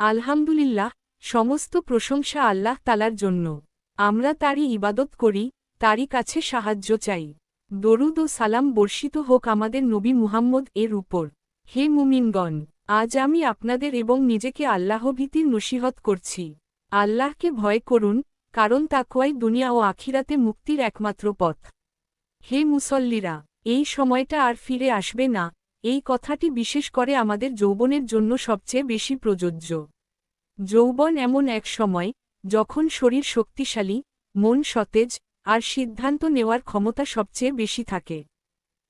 আলহামদুলিল্লাহ, সমস্ত প্রশংসা আল্লাহ তালার জন্য। আমরা তারই ইবাদত করি, তারই কাছে সাহায্য চাই। দরুদ ও সালাম বর্ষিত হোক আমাদের নবী মুহাম্মদ এর উপর। হে মুমিনগণ, আজ আমি আপনাদের এবং নিজেকে আল্লাহভীতির নসিহত করছি। আল্লাহকে ভয় করুন, কারণ তাকুয়াই দুনিয়া ও আখিরাতে মুক্তির একমাত্র পথ। হে মুসল্লিরা, এই সময়টা আর ফিরে আসবে না এই কথাটি বিশেষ করে আমাদের যৌবনের জন্য সবচেয়ে বেশি প্রযোজ্য। যৌবন এমন এক সময়, যখন শরীর শক্তিশালী, মন সতেজ, আর সিদ্ধান্ত নেওয়ার ক্ষমতা সবচেয়ে বেশি থাকে।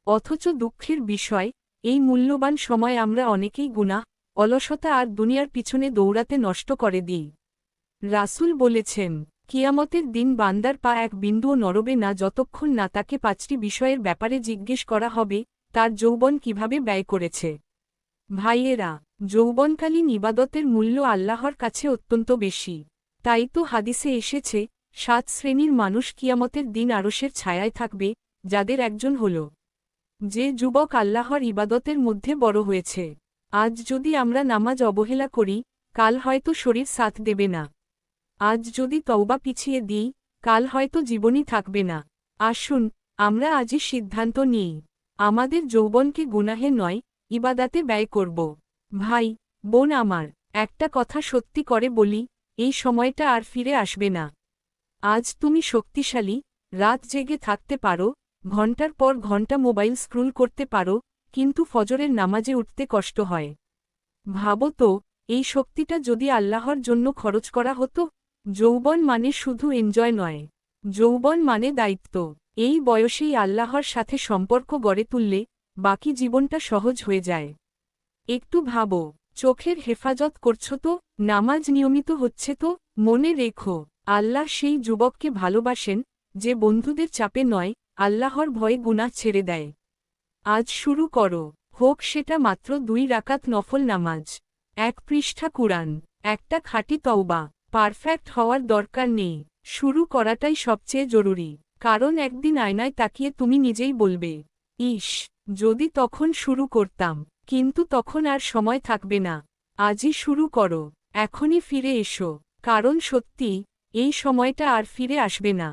অথচ দুঃখের বিষয়, এই মূল্যবান সময় আমরা অনেকেই গুণা অলসতা আর দুনিয়ার পিছনে দৌড়াতে নষ্ট করে দিই। রাসূল বলেছেন, কিয়ামতের দিন বান্দার পা এক বিন্দুও নরবে না যতক্ষণ না তাকে পাঁচটি বিষয়ের ব্যাপারে জিজ্ঞেস করা হবে তার যৌবন কীভাবে ব্যয় করেছে? ভাইয়েরা যৌবনকালীন ইবাদতের মূল্য আল্লাহর কাছে অত্যন্ত বেশি। তাই তো হাদিসে এসেছে, সাত শ্রেণির মানুষ কিয়ামতের দিন আরসের ছায়ায় থাকবে, যাদের একজন হল। যে যুবক আল্লাহর ইবাদতের মধ্যে বড় হয়েছে। আজ যদি আমরা নামাজ অবহেলা করি, কাল হয়তো শরীর সাথ দেবে না। আজ যদি তওবা পিছিয়ে দিই, কাল হয়তো জীবনই থাকবে না। আসুন, আমরা আজই সিদ্ধান্ত নিই। আমাদের যৌবনকে গুনাহে নয়, ইবাদাতে ব্যয় করব। ভাই, বোন আমার, একটা কথা সত্যি করে বলি, এই সময়টা আর ফিরে আসবে না। আজ তুমি শক্তিশালী, রাত জেগে থাকতে পারো, ঘণ্টার পর ঘণ্টা মোবাইল স্ক্রুল করতে পারো, কিন্তু ফজরের নামাজে উঠতে কষ্ট হয়। ভাবো তো, এই শক্তিটা যদি আল্লাহর জন্য খরচ করা হতো, যৌবন মানে শুধু এনজয় নয়, যৌবন মানে দায়িত্ব। এই বয়সেই আল্লাহর সাথে সম্পর্ক গড়ে তুললে বাকি জীবনটা সহজ হয়ে যায়। একটু ভাবো, চোখের হেফাজত করছ তো, নামাজ নিয়মিত হচ্ছে তো, মনে রেখো, আল্লাহ সেই যুবককে ভালোবাসেন, যে বন্ধুদের চাপে নয়, আল্লাহর ভয়ে গুনাহ ছেড়ে দেয়। আজ শুরু করো, হোক সেটা মাত্র দুই রাকাত নফল নামাজ, এক পৃষ্ঠা কুরআন, একটা খাঁটি তওবা, পারফেক্ট হওয়ার দরকার নেই, শুরু করাটাই সবচেয়ে জরুরি। কারণ একদিন আয়নায় তাকিয়ে তুমি নিজেই বলবে ইস যদি তখন শুরু করতাম, কিন্তু তখন আর সময় থাকবে না, আজই শুরু করো, এখনই ফিরে এসো। কারণ সত্যি, এই সময়টা আর ফিরে আসবে না।